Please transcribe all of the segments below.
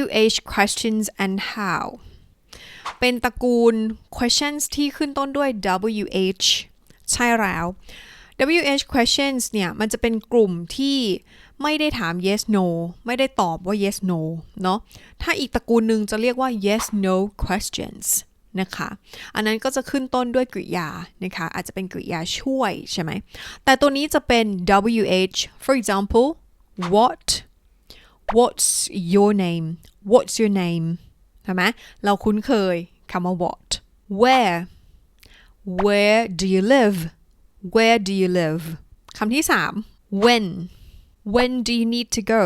WH questions and how เป็นตระกูล questions ที่ขึ้นต้นด้วย WH ใช่แล้ว WH questions เนี่ยมันจะเป็นกลุ่มที่ไม่ได้ถาม yes no ไม่ได้ตอบว่า yes no เนาะถ้าอีกตระกูลหนึ่งจะเรียกว่า yes no questions นะคะ อันนั้นก็จะขึ้นต้นด้วยกริยานะคะ อาจจะเป็นกริยาช่วยใช่ไหม แต่ตัวนี้จะเป็น WH for example what what's your name what's your name ใช่ไหมเราคุ้นเคยคำว่า what where where do you live where do you live คำที่สาม when when do you need to go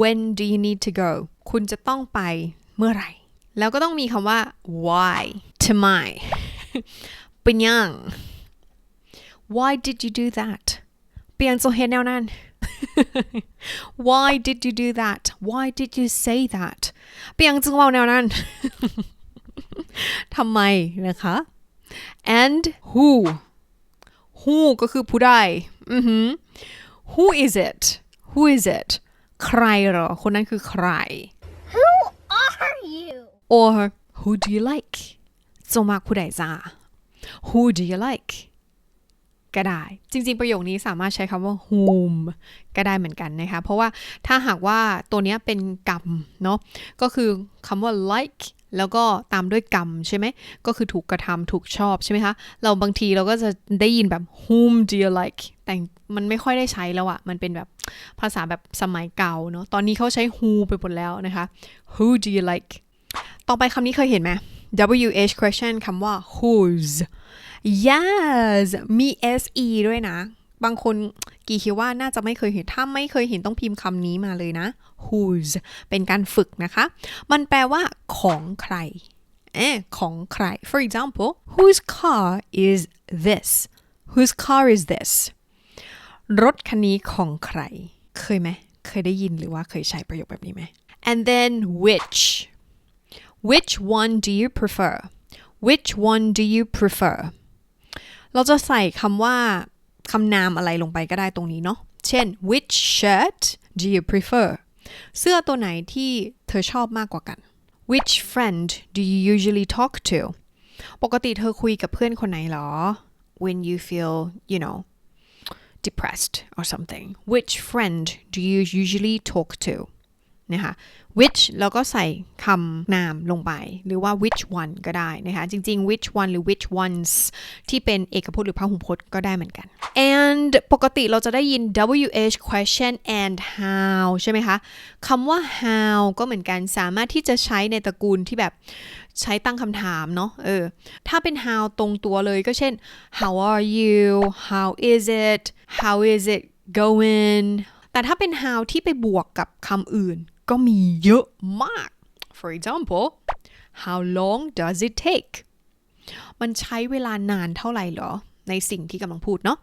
when do you need to go คุณจะต้องไปเมื่อไหร่ แล้วก็ต้องมีคำว่า why ทำไมเป็นยัง why did you do that เปลี่ยนโซเฮนแนวนั้น why did you do that why did you say that เปลี่ยนจังหวะแนวนั้น ทำไมนะคะ and who who ก็คือผู้ใดอือหือ who is it who is it ใครเหรอ คนนั้นคือใคร Who are you? or who do you like จงมากผู้ใดจ้า who do you like ก็ได้ จริงๆประโยคนี้สามารถใช้คำว่า whom ก็ได้เหมือนกันนะคะ เพราะว่าถ้าหากว่าตัวนี้เป็นกรรมเนาะก็คือคำว่า like แล้วก็ตามด้วยกรรมใช่ไหม ก็คือถูกกระทำถูกชอบใช่ไหมคะ เราบางทีเราก็จะได้ยินแบบ whom do you like แต่มันไม่ค่อยได้ใช้แล้วอะมันเป็นแบบภาษาแบบสมัยเก่าเนาะ ตอนนี้เขาใช้ who ไปหมดแล้วนะคะ who do you like ต่อไปคำนี้เคยเห็นไหม WH question คำว่า whose yes มี se ด้วยนะ บางคนกี่คิดว่าน่าจะไม่เคยเห็น ถ้าไม่เคยเห็นต้องพิมพ์คำนี้มาเลยนะ whose เป็นการฝึกนะคะ มันแปลว่าของใครเอของใคร for example whose car is this whose car is this รถคันนี้ของใคร เคยไหม เคยได้ยินหรือว่าเคยใช้ประโยคแบบนี้ไหม and then which which one do you prefer which one do you prefer เราจะใส่คำว่าคำนามอะไรลงไปก็ได้ตรงนี้เนาะ เช่น which shirt do you prefer เสื้อตัวไหนที่เธอชอบมากกว่ากัน which friend do you usually talk to ปกติเธอคุยกับเพื่อนคนไหนหรอ when you feel you know depressed or something which friend do you usually talk to นะคะ which แล้วก็ใส่คำนามลงไป หรือว่า which one ก็ได้นะคะ จริง ๆ which one หรือ which ones ที่เป็นเอกพจน์หรือพหูพจน์ก็ได้เหมือนกัน and ปกติเราจะได้ยิน wh question and how ใช่ไหมคะคำว่า how ก็เหมือนกันสามารถที่จะใช้ในตระกูลที่แบบใช้ตั้งคำถามเนาะ เออ ถ้าเป็น how ตรงตัวเลยก็เช่น how are you how is it how is it going แต่ถ้าเป็น how ที่ไปบวกกับคำอื่น ก็มีเยอะมาก for example how long does it take มันใช้เวลานานเท่าไหร่หรอ ในสิ่งที่กำลังพูดเนาะ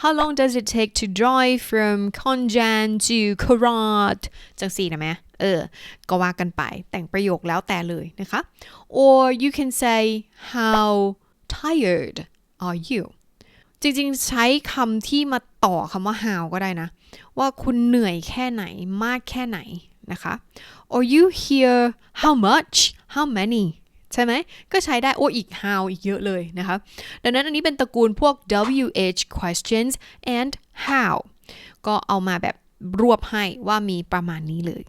How long does it take to drive from Konjan to Korat จังสี่นะแม่เออ ก็ว่ากันไปแต่งประโยคแล้วแต่เลยนะคะ or you can say how tired are you จริงๆ ใช้คำที่มาต่อคำว่า how ก็ได้นะ ว่าคุณเหนื่อยแค่ไหนมากแค่ไหน นะคะ or you hear how much how many ใช่ไหม ก็ใช้ได้ โอ้อีก how อีกเยอะเลยนะคะ ดังนั้นอันนี้เป็นตระกูลพวก WH questions and how ก็เอามาแบบรวบให้ว่ามีประมาณนี้เลย